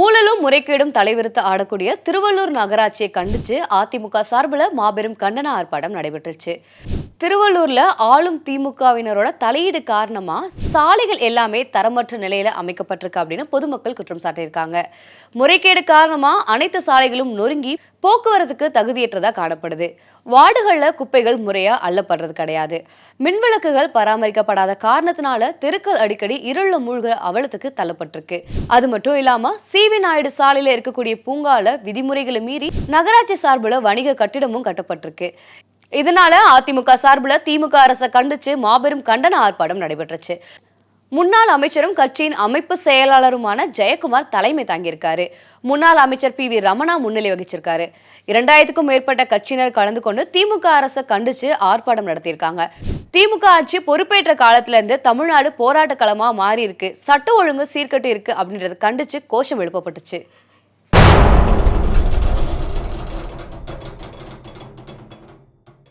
ஊழலும் முறைகேடும் தலைவிரித்து ஆடக்கூடிய திருவள்ளூர் நகராட்சியை கண்டிச்சு அதிமுக சார்பில் மாபெரும் கண்டன ஆர்ப்பாட்டம் நடைபெற்றுச்சு. திருவள்ளூர்ல ஆளும் திமுகவினரோட தலையீடு காரணமா சாலைகள் எல்லாமே தரமற்ற நிலையில அமைக்கப்பட்டிருக்கு அப்படின்னு பொதுமக்கள் குற்றம் சாட்டியிருக்காங்க. முறைகேடு காரணமா அனைத்து சாலைகளும் நொறுங்கி போக்குவரத்துக்கு தகுதியற்றதா காணப்படுது. வார்டுகள்ல குப்பைகள் முறையா அள்ளப்படுறது கிடையாது. மின்விளக்குகள் பராமரிக்கப்படாத காரணத்தினால தெருக்கள் அடிக்கடி இருள மூழ்கிற அவலத்துக்கு தள்ளப்பட்டிருக்கு. அது மட்டும் இல்லாம சிவி நாயுடு சாலையில இருக்கக்கூடிய பூங்கால விதிமுறைகளை மீறி நகராட்சி சார்பில் வணிக கட்டிடமும் கட்டப்பட்டிருக்கு. இதனால அதிமுக சார்பில் திமுக அரசை கண்டிச்சு மாபெரும் கண்டன ஆர்ப்பாட்டம் நடைபெற்றுச்சு. முன்னாள் அமைச்சரும் கட்சியின் அமைப்பு செயலாளருமான ஜெயக்குமார் தலைமை தாங்கியிருக்காரு. முன்னாள் அமைச்சர் பி வி ரமணா முன்னிலை வகிச்சிருக்காரு. இரண்டாயிரத்துக்கும் மேற்பட்ட கட்சியினர் கலந்து கொண்டு திமுக அரசை கண்டிச்சு ஆர்ப்பாட்டம் நடத்தியிருக்காங்க. திமுக ஆட்சி பொறுப்பேற்ற காலத்துல இருந்து தமிழ்நாடு போராட்ட களமா மாறி இருக்கு சட்ட ஒழுங்கு சீர்கட்டு இருக்கு அப்படின்றத கண்டிச்சு கோஷம் எழுப்பப்பட்டுச்சு.